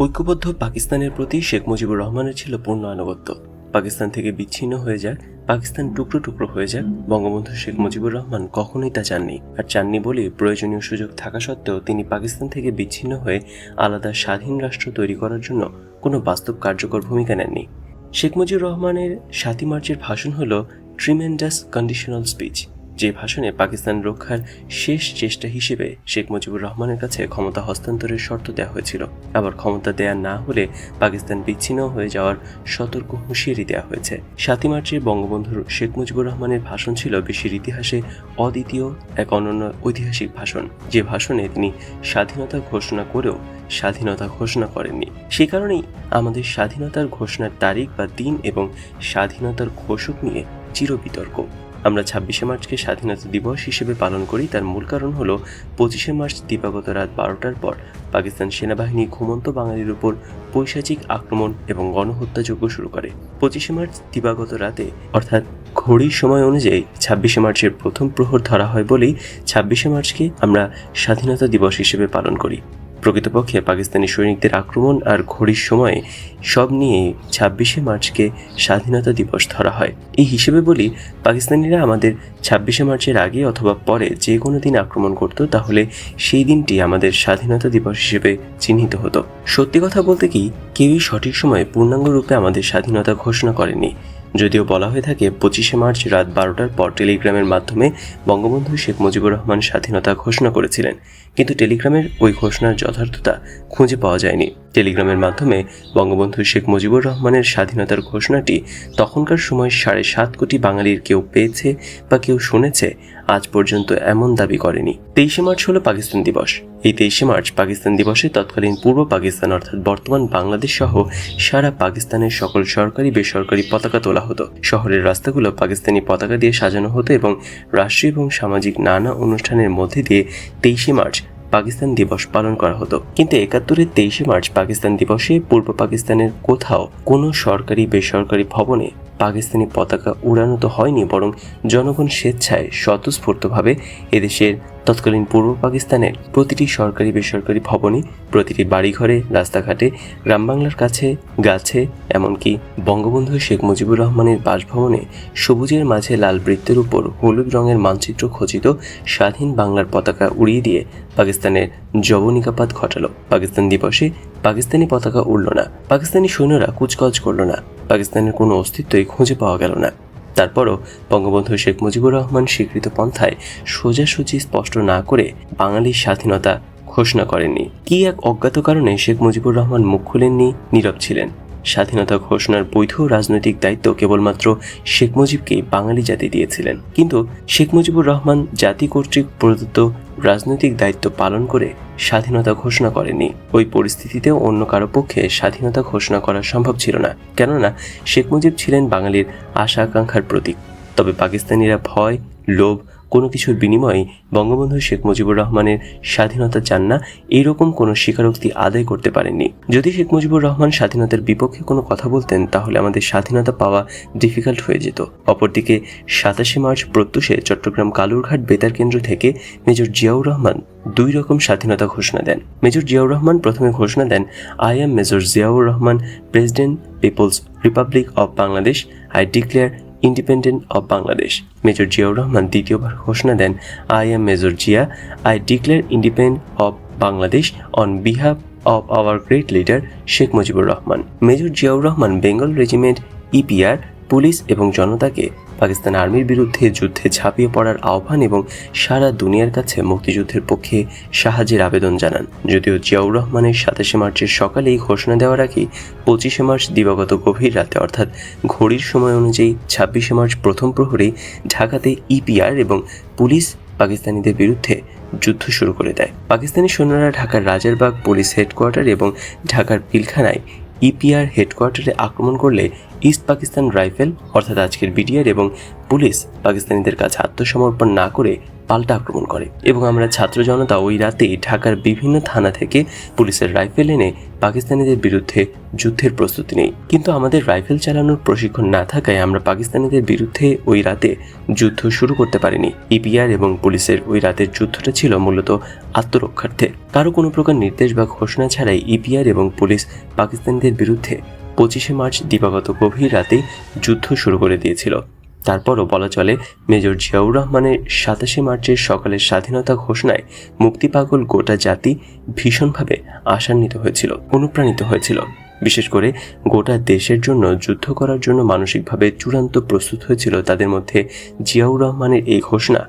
ঐক্যবদ্ধ পাকিস্তানের প্রতি শেখ মুজিবুর রহমানের ছিল পূর্ণ আনুগত্য। পাকিস্তান থেকে বিচ্ছিন্ন হয়ে যাক, পাকিস্তান টুকরো টুকরো হয়ে যাক, বঙ্গবন্ধু শেখ মুজিবুর রহমান কখনোই তা চাননি। আর চাননি বলে প্রয়োজনীয় সুযোগ থাকা সত্ত্বেও তিনি পাকিস্তান থেকে বিচ্ছিন্ন হয়ে আলাদা স্বাধীন রাষ্ট্র তৈরি করার জন্য কোনো বাস্তব কার্যকর ভূমিকা নেননি। শেখ মুজিবুর রহমানের সাতই মার্চের ভাষণ হল ট্রিমেন্ডাস কন্ডিশনাল স্পিচ যে ভাষণে পাকিস্তান রক্ষার শেষ চেষ্টা হিসেবে শেখ মুজিবুর রহমানের কাছে ক্ষমতা হস্তান্তরের শর্ত দেওয়া হয়েছিল। আবার ক্ষমতা দেয়া না হলে পাকিস্তান বিচ্ছিন্ন হয়ে যাওয়ার সতর্ক হুঁশিয়ারি দেওয়া হয়েছে। সাতই মার্চে বঙ্গবন্ধুর শেখ মুজিবুর রহমানের ভাষণ ছিল বিশ্বের ইতিহাসে অদ্বিতীয় এক অনন্য ঐতিহাসিক ভাষণ। যে ভাষণে তিনি স্বাধীনতা ঘোষণা করেও স্বাধীনতা ঘোষণা করেননি। সে কারণেই আমাদের স্বাধীনতার ঘোষণার তারিখ বা দিন এবং স্বাধীনতার ঘোষক নিয়ে চিরবিতর্ক। আমরা ছাব্বিশে মার্চকে স্বাধীনতা দিবস হিসেবে পালন করি। তার মূল কারণ হলো, পঁচিশে মার্চ দিবাগত রাত বারোটার পর পাকিস্তান সেনাবাহিনী ঘুমন্ত বাঙালির উপর পৈশাচিক আক্রমণ এবং গণহত্যাযজ্ঞ শুরু করে। পঁচিশে মার্চ দিবাগত রাতে, অর্থাৎ ঘড়ির সময় অনুযায়ী ছাব্বিশে মার্চের প্রথম প্রহর ধরা হয় বলেই ছাব্বিশে মার্চকে আমরা স্বাধীনতা দিবস হিসেবে পালন করি। প্রকৃতপক্ষে পাকিস্তানি সৈনিকদের আক্রমণ আর ঘড়ির সময়ে সব নিয়ে ছাব্বিশে মার্চকে স্বাধীনতা দিবস ধরা হয়। এই হিসেবে বলি, পাকিস্তানিরা আমাদের ছাব্বিশে মার্চের আগে অথবা পরে যে কোনো দিন আক্রমণ করত, তাহলে সেই দিনটি আমাদের স্বাধীনতা দিবস হিসেবে চিহ্নিত হতো। সত্যি কথা বলতে কি, কেউই সঠিক সময়ে পূর্ণাঙ্গ রূপে আমাদের স্বাধীনতা ঘোষণা করেনি। যদিও বলা হয়ে থাকে, পঁচিশে মার্চ রাত বারোটার পর টেলিগ্রামের মাধ্যমে বঙ্গবন্ধু শেখ মুজিবুর রহমান স্বাধীনতা ঘোষণা করেছিলেন। কিন্তু টেলিগ্রামের ওই ঘোষণার যথার্থতা খুঁজে পাওয়া যায়নি। টেলিগ্রামের মাধ্যমে বঙ্গবন্ধু শেখ মুজিবুর রহমানের স্বাধীনতার ঘোষণাটি তখনকার সময় সাড়ে সাত কোটি বাঙালির কেউ পেয়েছে বা কেউ শুনেছে, আজ পর্যন্ত এমন দাবি করেনি। তেইশে মার্চ হলো পাকিস্তান দিবস। এই তেইশে মার্চ পাকিস্তান দিবসে তৎকালীন পূর্ব পাকিস্তান অর্থাৎ বর্তমান বাংলাদেশ সহ সারা পাকিস্তানের সকল সরকারি, বেসরকারি পতাকা তোলা হতো। শহরের রাস্তাগুলো পাকিস্তানি পতাকা দিয়ে সাজানো হতো এবং রাষ্ট্রীয় এবং সামাজিক নানা অনুষ্ঠানের মধ্যে দিয়ে তেইশে মার্চ পাকিস্তান দিবস পালন করা হতো। কিন্তু একাত্তরের তেইশে মার্চ পাকিস্তান দিবসে পূর্ব পাকিস্তানের কোথাও কোনো সরকারি বেসরকারি ভবনে পাকিস্তানি পতাকা উড়ানো তো হয়নি, বরং জনগণ স্বেচ্ছায় স্বতঃস্ফূর্তভাবে এদেশের তৎকালীন পূর্ব পাকিস্তানের প্রতিটি সরকারি, বেসরকারি ভবনে, প্রতিটি বাড়িঘরে, রাস্তাঘাটে, গ্রামবাংলার কাছে, গাছে, এমনকি বঙ্গবন্ধু শেখ মুজিবুর রহমানের বাসভবনে সবুজের মাঝে লাল বৃত্তের উপর হলুদ রঙের মানচিত্র খচিত স্বাধীন বাংলার পতাকা উড়িয়ে দিয়ে পাকিস্তানের জবনিকাপাত ঘটালো। পাকিস্তান দিবসে পাকিস্তানি পতাকা উড়ল না। পাকিস্তানি সৈন্যরা কুচকাচ করল না। পাকিস্তানের কোনো অস্তিত্বই খুঁজে পাওয়া গেল না। তারপরও বঙ্গবন্ধু শেখ মুজিবুর রহমান স্বীকৃত পন্থায় সোজাসুজি স্পষ্ট না করে বাঙালির স্বাধীনতা ঘোষণা করেননি। কি এক অজ্ঞাত কারণে শেখ মুজিবুর রহমান মুখ খুলেননি, নীরব ছিলেন। স্বাধীনতা ঘোষণার বৈধ রাজনৈতিক দায়িত্ব কেবলমাত্র শেখ মুজিবকেই বাঙালি জাতি দিয়েছিলেন। কিন্তু শেখ মুজিবুর রহমান জাতি কর্তৃক প্রদত্ত রাজনৈতিক দায়িত্ব পালন করে স্বাধীনতা ঘোষণা করেনি। ওই পরিস্থিতিতেও অন্য কারও পক্ষে স্বাধীনতা ঘোষণা করা সম্ভব ছিল না। কেননা, শেখ মুজিব ছিলেন বাঙালির আশা আকাঙ্ক্ষার প্রতীক। তবে পাকিস্তানিরা ভয়, লোভ কোনো কিছুর বিনিময়ে বঙ্গবন্ধু শেখ মুজিবুর রহমানের স্বাধীনতা চান না এইরকম কোনো স্বীকারোক্তি আদায় করতে পারেননি। যদি শেখ মুজিবুর রহমান স্বাধীনতার বিপক্ষে কোনো কথা বলতেন, তাহলে আমাদের স্বাধীনতা পাওয়া ডিফিকাল্ট হয়ে যেত। অপরদিকে সাতাশে মার্চ প্রত্যুষে চট্টগ্রাম কালুরঘাট বেতার কেন্দ্র থেকে মেজর জিয়াউর রহমান দুই রকম স্বাধীনতা ঘোষণা দেন। মেজর জিয়াউর রহমান প্রথমে ঘোষণা দেন I am major Ziaur Rahman president people's republic of Bangladesh I declare independent of Bangladesh major Ziaur Rahman দ্বিতীয়বার ঘোষণা দেন I am major Zia I declare independent of Bangladesh on behalf of our great leader Sheikh Mujibur Rahman major Ziaur Rahman Bengal regiment EPR police এবং জনতাকে পাকিস্তান আর্মির বিরুদ্ধে যুদ্ধে ঝাঁপিয়ে পড়ার আহ্বান এবং সারা দুনিয়ার কাছে মুক্তিযুদ্ধের পক্ষে সাহায্যের আবেদন জানান। যদিও জিয়াউর রহমানের সাতাশে মার্চের সকালে এই ঘোষণা দেওয়ার আগে পঁচিশে মার্চ দিবাগত গভীর রাতে, অর্থাৎ ঘড়ির সময় অনুযায়ী ছাব্বিশে মার্চ প্রথম প্রহরে ঢাকাতে ইপিআর এবং পুলিশ পাকিস্তানিদের বিরুদ্ধে যুদ্ধ শুরু করে দেয়। পাকিস্তানি সৈন্যরা ঢাকার রাজারবাগ পুলিশ হেডকোয়ার্টার এবং ঢাকার পিলখানায় ইপিআর হেডকোয়ার্টারে আক্রমণ করলে ইস্ট পাকিস্তান রাইফেল অর্থাৎ আজকের বিডিআর এবং পুলিশ পাকিস্তানিদের কাছে আত্মসমর্পণ না করে পাল্টা আক্রমণ করে এবং আমরা ছাত্র জনতা ওই রাতে ঢাকার বিভিন্ন থানা থেকে পুলিশের রাইফেল এনে পাকিস্তানিদের বিরুদ্ধে যুদ্ধের প্রস্তুতি নেই। কিন্তু আমাদের রাইফেল চালানোর প্রশিক্ষণ না থাকায় আমরা পাকিস্তানিদের বিরুদ্ধে ওই রাতে যুদ্ধ শুরু করতে পারিনি। ইপিআর এবং পুলিশের ওই রাতের যুদ্ধটা ছিল মূলত আত্মরক্ষার্থে। কারও কোনো প্রকার নির্দেশ বা ঘোষণা ছাড়াই ইপিআর এবং পুলিশ পাকিস্তানিদের বিরুদ্ধে পঁচিশে মার্চ দিবাগত গভীর রাতে যুদ্ধ শুরু করে দিয়েছিল। তারপরও বলা চলে, মেজর জিয়াউর রহমানের সাতাশে মার্চের সকালের স্বাধীনতা ঘোষণায় মুক্তি পাগল গোটা জাতি ভীষণভাবে আশান্বিত হয়েছিল, অনুপ্রাণিত হয়েছিল। বিশেষ করে গোটা দেশের জন্য যুদ্ধ করার জন্য মানসিকভাবে চূড়ান্ত প্রস্তুত হয়েছিল তাদের মধ্যে জিয়াউর রহমানের এই ঘোষণা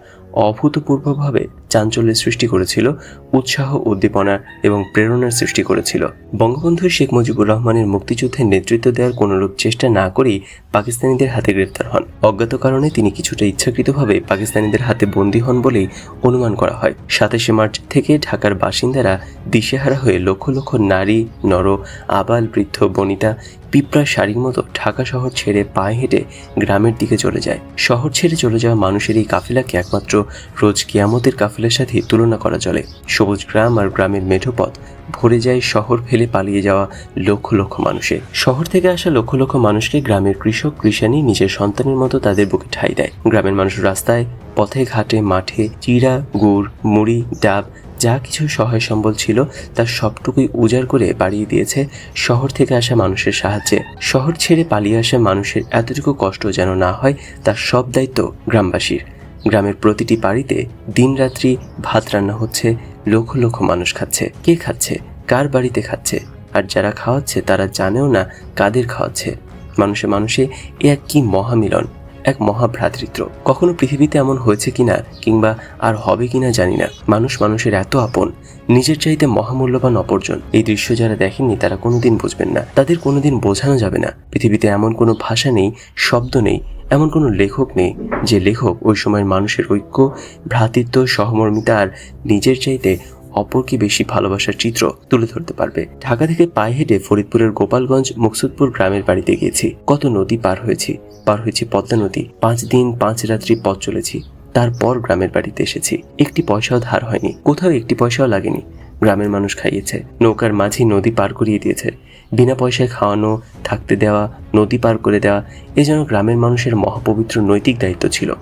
অভূতপূর্বভাবে চাঞ্চল্যের সৃষ্টি করেছিল, উৎসাহ, উদ্দীপনা এবং প্রেরণার সৃষ্টি করেছিল। বঙ্গবন্ধু শেখ মুজিবুর রহমানের মুক্তিযুদ্ধে নেতৃত্ব দেওয়ার কোনোরূপ চেষ্টা না করেই পাকিস্তানিদের হাতে গ্রেপ্তার হন। অজ্ঞাত কারণে তিনি কিছুটা ইচ্ছাকৃতভাবে পাকিস্তানিদের হাতে বন্দী হন বলেই অনুমান করা হয়। সাতাশে মার্চ থেকে ঢাকার বাসিন্দারা দিশেহারা হয়ে লক্ষ লক্ষ নারী, নর, আবাল, বৃদ্ধ, বনিতা, পিঁপড়া শাড়ির মতো ঢাকা শহর ছেড়ে পায়ে হেঁটে গ্রামের দিকে চলে যায়। শহর ছেড়ে চলে যাওয়া মানুষের এই কাফেলাকে একমাত্র রোজ কিয়ামতের কাফেলার সাথে তুলনা করা চলে। সবুজ গ্রাম আর গ্রামের মেঠো পথ ভরে যায় শহর ফেলে পালিয়ে যাওয়া লক্ষ লক্ষ মানুষে। শহর থেকে আসা লক্ষ লক্ষ মানুষকে গ্রামের কৃষক, কৃষানি নিজের সন্তানের মতো তাদের বুকে ঠাঁই দেয়। গ্রামের মানুষ রাস্তায়, পথে, ঘাটে, মাঠে, চিড়া, গুড়, মুড়ি, ডাব, যা কিছু সহায় সম্বল ছিল তার সবটুকুই উজাড় করে বাড়িয়ে দিয়েছে শহর থেকে আসা মানুষের সাহায্যে। শহর ছেড়ে পালিয়ে আসা মানুষের এতটুকু কষ্ট যেন না হয়, তার সব দায়িত্ব গ্রামবাসীর। গ্রামের প্রতিটি বাড়িতে দিনরাত্রি ভাত রান্না হচ্ছে, লক্ষ লক্ষ মানুষ খাচ্ছে। কে খাচ্ছে? কার বাড়িতে খাচ্ছে? আর যারা খাওয়াচ্ছে, তারা জানেও না কাদের খাওয়াচ্ছে। মানুষে মানুষে এ এক কি মহামিলন, এক মহাভ্রাতৃত্ব। কখনো পৃথিবীতে এমন হয়েছে কিনা, কিংবা আর হবে কিনা জানি না। মানুষ মানুষের এত আপন, নিজের চাইতে মহামূল্যবান অপরজন। এই দৃশ্য যারা দেখেননি, তারা কোনোদিন বুঝবেন না। তাদের কোনোদিন বোঝানো যাবে না। পৃথিবীতে এমন কোনো ভাষা নেই, শব্দ নেই এমন কোনো লেখক নেই যে লেখক ওই সময়ের মানুষের ঐক্য, ভ্রাতৃত্ব, সহমর্মিতা আর নিজের চাইতে অপরকে বেশি ভালোবাসার চিত্র তুলে ধরতে পারবে। ঢাকা থেকে পায়ে হেঁটে ফরিদপুরের গোপালগঞ্জ, মুকসুদপুর গ্রামের বাড়িতে গিয়েছি। কত নদী পার হয়েছি। পার হয়েছি পদ্মা নদী। পাঁচ দিন, পাঁচ রাত্রি পথ চলেছি। তারপর গ্রামের বাড়িতে এসেছি। একটি পয়সাও ধার হয়নি। কোথাও একটি পয়সাও লাগেনি। গ্রামের মানুষ খাইয়েছে। নৌকার মাঝি নদী পার করিয়ে দিয়েছে। বিনা পয়সায় খাওয়ানো, থাকতে দেওয়া, নদী পার করে দেওয়া, এ যেন গ্রামের মানুষের মহাপবিত্র নৈতিক দায়িত্ব ছিল।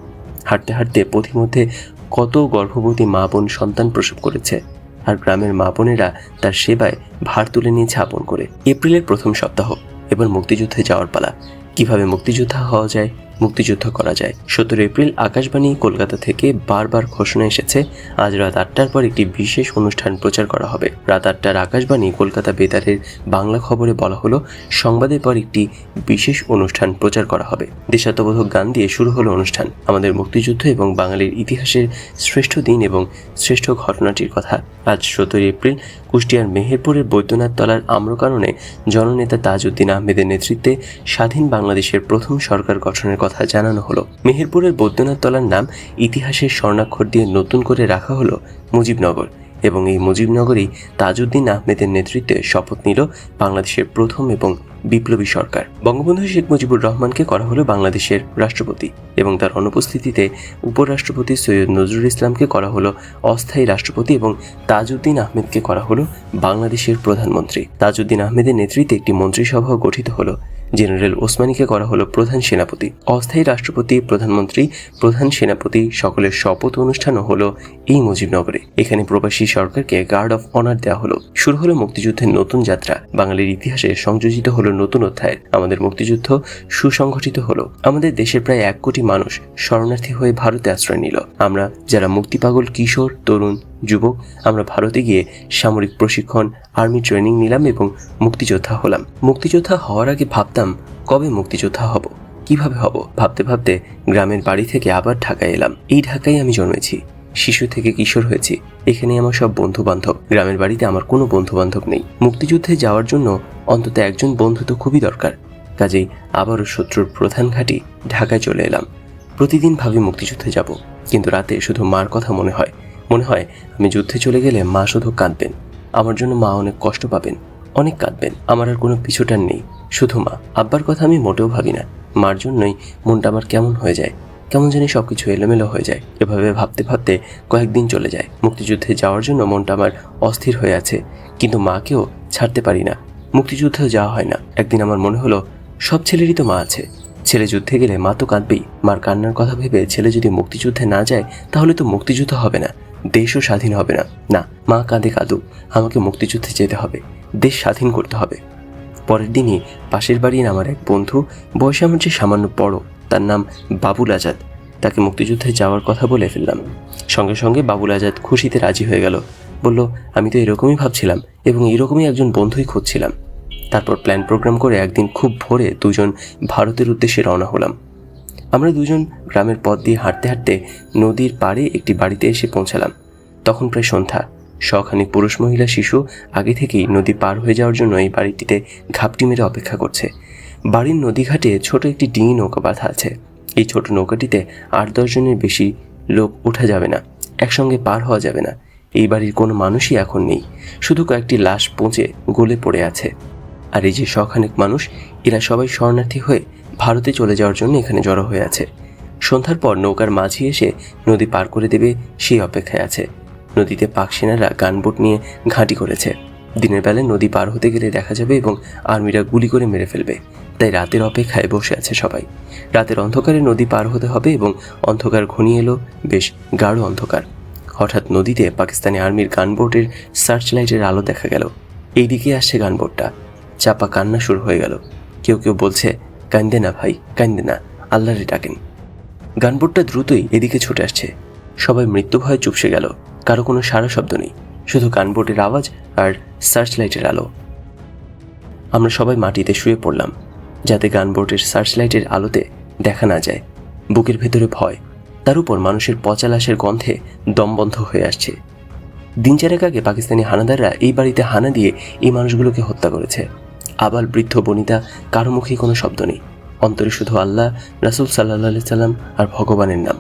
হাঁটতে হাঁটতে পথিমধ্যে কত গর্ভবতী মা বোন সন্তান প্রসব করেছে। আর গ্রামের মা বোনেরা তার সেবায় ভার তুলে নিয়েছে আপন করে। এপ্রিলের প্রথম সপ্তাহ, এবার মুক্তিযুদ্ধে যাওয়ার পালা। কীভাবে মুক্তিযোদ্ধা হওয়া যায়? মুক্তিযুদ্ধ করা যায়। সতেরো এপ্রিল আকাশবাণী কলকাতা থেকে বারবার ঘোষণা এসেছে, আজ রাত আটটার পর একটি বিশেষ অনুষ্ঠান প্রচার করা হবে। রাত আটটার আকাশবাণী কলকাতা বেতারের বাংলা খবরে বলা হলো, সংবাদের পর একটি বিশেষ অনুষ্ঠান প্রচার করা হবে। দেশাত্মবোধক গান দিয়ে শুরু হলো অনুষ্ঠান। আমাদের মুক্তিযুদ্ধ এবং বাঙালির ইতিহাসের শ্রেষ্ঠ দিন এবং শ্রেষ্ঠ ঘটনাটির কথা। আজ সতেরোই এপ্রিল, কুষ্টিয়ার মেহেরপুরের বৈদ্যনাথ তলার আম্রকাননে জননেতা তাজউদ্দিন আহমেদের নেতৃত্বে স্বাধীন বাংলাদেশের প্রথম সরকার গঠনের কথা জানানো হলো। মেহেরপুরের বৈদ্যনাথ তলার নাম ইতিহাসের স্বর্ণাক্ষর দিয়ে নতুন করে রাখা হলো মুজিবনগর এবং এই মুজিবনগরেই তাজউদ্দিন আহমেদের নেতৃত্বে শপথ নিল বাংলাদেশের প্রথম এবং বিপ্লবী সরকার। বঙ্গবন্ধু শেখ মুজিবুর রহমানকে করা হলো বাংলাদেশের রাষ্ট্রপতি এবং তার অনুপস্থিতিতে উপরাষ্ট্রপতি সৈয়দ নজরুল ইসলামকে করা হলো অস্থায়ী রাষ্ট্রপতি এবং তাজউদ্দিন আহমেদকে করা হলো বাংলাদেশের প্রধানমন্ত্রী। তাজউদ্দিন আহমেদের নেতৃত্বে একটি মন্ত্রিসভাও গঠিত হলো জেনারেল ওসমানীকে করা হলো প্রধান সেনাপতি। অস্থায়ী রাষ্ট্রপতি, প্রধানমন্ত্রী, প্রধান সেনাপতি, সকলের শপথ অনুষ্ঠানও হলো এই মুজিবনগরে। এখানে প্রবাসী সরকারকে গার্ড অফ অনার দেওয়া হলো। শুরু হলো মুক্তিযুদ্ধের নতুন যাত্রা। বাঙালির ইতিহাসে সংযোজিত হলো নতুন অধ্যায়। আমাদের মুক্তিযুদ্ধ সুসংগঠিত হলো। আমাদের দেশের প্রায় এক কোটি মানুষ শরণার্থী হয়ে ভারতে আশ্রয় নিল। আমরা যারা মুক্তি পাগল কিশোর, তরুণ, যুবক, আমরা ভারতে গিয়ে সামরিক প্রশিক্ষণ, আর্মি ট্রেনিং নিলাম এবং মুক্তিযোদ্ধা হলাম। মুক্তিযোদ্ধা হওয়ার আগে ভাবতাম, কবে মুক্তিযোদ্ধা হব? কীভাবে হব? ভাবতে ভাবতে গ্রামের বাড়ি থেকে আবার ঢাকায় এলাম। এই ঢাকায় আমি জন্মেছি। শিশু থেকে কিশোর হয়েছি। এখানে আমার সব বন্ধু বান্ধব গ্রামের বাড়িতে আমার কোনো বন্ধু বান্ধব নেই। মুক্তিযুদ্ধে যাওয়ার জন্য অন্তত একজন বন্ধু তো খুবই দরকার। কাজেই আবারও শত্রুর প্রধান ঘাঁটি ঢাকায় চলে এলাম। প্রতিদিন ভাবি মুক্তিযুদ্ধে যাব। কিন্তু রাতে শুধু মার কথা মনে হয়। মনে হয় আমি যুদ্ধে চলে গেলে মা শুধু কাঁদবেন। আমার জন্য মা অনেক কষ্ট পাবেন। অনেক কাঁদবেন। আমার আর কোনো পিছুটান নেই। শুধু মা, আব্বার কথা আমি মোটেও ভাবি না। মার জন্যই মনটা আমার কেমন হয়ে যায়, কেমন জানি সবকিছু এলোমেলো হয়ে যায়। এভাবে ভাবতে ভাবতে কয়েকদিন চলে যায়। মুক্তিযুদ্ধে যাওয়ার জন্য মনটা আমার অস্থির হয়ে আছে, কিন্তু মাকেও ছাড়তে পারি না। মুক্তিযুদ্ধেও যাওয়া হয় না। একদিন আমার মনে হলো, সব ছেলেরই তো মা আছে। ছেলে যুদ্ধে গেলে মা তো কাঁদবেই। মার কান্নার কথা ভেবে ছেলে যদি মুক্তিযুদ্ধে না যায়, তাহলে তো মুক্তিযুদ্ধ হবে না। দেশও স্বাধীন হবে না। না, মা কাঁদে কাঁদুক। আমাকে মুক্তিযুদ্ধে যেতে হবে। দেশ স্বাধীন করতে হবে। পরের দিনই পাশের বাড়ির আমার এক বন্ধু বয়সে আমার যে সামান্য বড়, তার নাম বাবুল আজাদ। তাকে মুক্তিযুদ্ধে যাওয়ার কথা বলে ফেললাম। সঙ্গে সঙ্গে বাবুল আজাদ খুশিতে রাজি হয়ে গেল। বলল, আমি তো এরকমই ভাবছিলাম এবং এরকমই একজন বন্ধুই খুঁজছিলাম। তারপর প্ল্যান প্রোগ্রাম করে একদিন খুব ভোরে দুজন ভারতের উদ্দেশ্যে রওনা হলাম। আমরা দুজন গ্রামের পথ দিয়ে হাঁটতে হাঁটতে নদীর পাড়ে একটি বাড়িতে এসে পৌঁছালাম। তখন প্রায় সন্ধ্যা। শখানিক পুরুষ মহিলা শিশু আগে থেকেই নদী পার হয়ে যাওয়ার জন্য এই বাড়িটিতে ঘাপটি মেরে অপেক্ষা করছে। বাড়ির নদীঘাটে ছোট একটি ডিঙি নৌকা বাঁধা আছে। এই ছোট নৌকাটিতে আট দশ জনের বেশি লোক ওঠা যাবে না, একসঙ্গে পার হওয়া যাবে না। এই বাড়ির কোনো মানুষই এখন নেই, শুধু কয়েকটি লাশ পচে গলে পড়ে আছে। আর এই যে শখানেক মানুষ, এরা সবাই শরণার্থী হয়ে ভারতে চলে যাওয়ার জন্য এখানে জড়ো হয়ে আছে। সন্ধ্যার পর নৌকার মাঝি এসে নদী পার করে দেবে সেই অপেক্ষায় আছে। নদীতে পাক সেনারা গানবোট নিয়ে ঘাঁটি করেছে। দিনের বেলায় নদী পার হতে গেলে দেখা যাবে এবং আর্মিরা গুলি করে মেরে ফেলবে। তাই রাতের অপেক্ষায় বসে আছে সবাই। রাতের অন্ধকারে নদী পার হতে হবে এবং অন্ধকার ঘনিয়ে এলো, বেশ গাঢ় অন্ধকার। হঠাৎ নদীতে পাকিস্তানি আর্মির গানবোটের সার্চ লাইটের আলো দেখা গেল। এইদিকে আসছে গানবোটটা। চাপা কান্না শুরু হয়ে গেল। কেউ কেউ বলছে, কান্দে না ভাই, কান্দে না, আল্লাহরে ডাকেন। গানবোটটা দ্রুতই এদিকে ছুটে আসছে। সবাই মৃত্যু ভয়ে চুপসে গেল। কারও কোনো সারা শব্দ নেই, শুধু গানবোটের আওয়াজ আর সার্চ লাইটের আলো। আমরা সবাই মাটিতে শুয়ে পড়লাম, যাতে গানবোটের সার্চ লাইটের আলোতে দেখা না যায়। বুকের ভেতরে ভয়, তার উপর মানুষের পচা লাশের গন্ধে দম বন্ধ হয়ে আসছে। দিন চারেক আগে পাকিস্তানি হানাদাররা এই বাড়িতে হানা দিয়ে এই মানুষগুলোকে হত্যা করেছে। আবার বৃদ্ধ বনিতা, কারও মুখেই কোনো শব্দ নেই। অন্তরে শুধু আল্লাহ, রাসুল সাল্লাহ সাল্লাম আর ভগবানের নাম।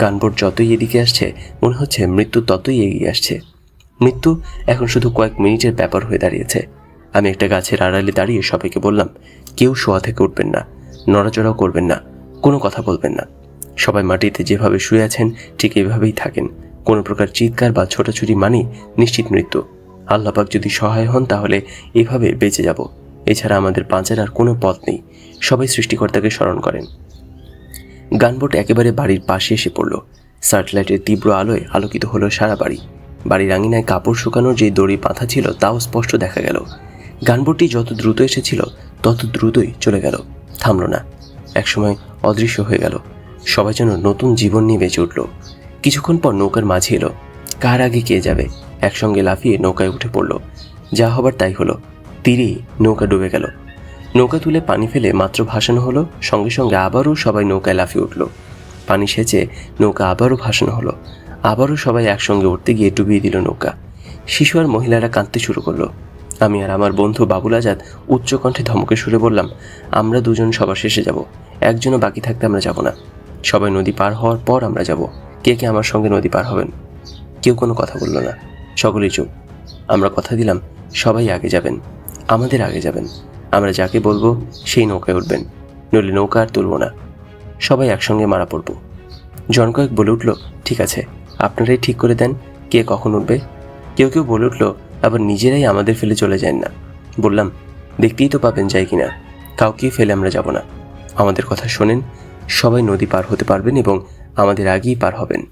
গানবোট যতই এদিকে আসছে, মনে হচ্ছে মৃত্যু ততই এগিয়ে আসছে। মৃত্যু এখন শুধু কয়েক মিনিটের ব্যাপার হয়ে দাঁড়িয়েছে। আমি একটা গাছের আড়ালে দাঁড়িয়ে সবাইকে বললাম, কেউ শোয়া থেকে উঠবেন না, নড়াচড়াও করবেন না, কোনো কথা বলবেন না। সবাই মাটিতে যেভাবে শুয়ে আছেন, ঠিক এভাবেই থাকেন। কোনো প্রকার চিৎকার বা ছোটাছুটি মানি নিশ্চিত মৃত্যু। আল্লাপাক যদি সহায় হন, তাহলে এভাবে বেঁচে যাব। এছাড়া আমাদের বাঁচার আর কোনো পথ নেই। সবাই সৃষ্টিকর্তাকে স্মরণ করেন। গানবোট একেবারে বাড়ির পাশে এসে পড়ল। সার্চলাইটের তীব্র আলোয় আলোকিত হলো সারা বাড়ি। বাড়ির আঙিনায় কাপড় শুকানোর যে দড়ি বাঁধা ছিল, তাও স্পষ্ট দেখা গেল। গানবোটটি যত দ্রুত এসেছিল, তত দ্রুতই চলে গেল। থামল না। একসময় অদৃশ্য হয়ে গেল। সবাই যেন নতুন জীবন নিয়ে বেঁচে উঠল। কিছুক্ষণ পর নৌকার মাঝে এলো। কার আগে কে যাবে? একসঙ্গে লাফিয়ে নৌকায় উঠে পড়ল। যা হবার তাই হলো। তীরেই নৌকা ডুবে গেল। নৌকা তুলে পানি ফেলে মাত্র ভাসানো হলো, সঙ্গে সঙ্গে আবারও সবাই নৌকায় লাফিয়ে উঠল। পানি সেচে নৌকা আবারও ভাসানো হলো। আবারও সবাই একসঙ্গে উঠতে গিয়ে ডুবিয়ে দিল নৌকা। শিশু আর মহিলারা কাঁদতে শুরু করল। আমি আর আমার বন্ধু বাবুল আজাদ উচ্চ কণ্ঠে ধমকে সুরে বললাম, আমরা দুজন সবার শেষে যাব। একজনও বাকি থাকতে আমরা যাব না। সবাই নদী পার হওয়ার পর আমরা যাব। কে কে আমার সঙ্গে নদী পার হবেন? কেউ কোনো কথা বলল না। সকলেই চুপ। আমরা কথা দিলাম, সবাই আগে যাবেন। আমাদের আগে যাবেন। আমরা যাকে বলব সেই নৌকায় উঠবেন, নইলে নৌকা আর তুলব না। সবাই একসঙ্গে মারা পড়ব। জন কয়েক বলে উঠল, ঠিক আছে, আপনারাই ঠিক করে দেন, কে কখন উঠবে? কেউ কেউ বলে উঠল, আবার নিজেরাই আমাদের ফেলে চলে যান না। বললাম, দেখতেই তো পাবেন যাই কিনা, কাউকে ফেলে আমরা যাব না। আমাদের কথা শোনেন, সবাই নদী পার হতে পারবেন এবং আমাদের আগেই পার হবেন।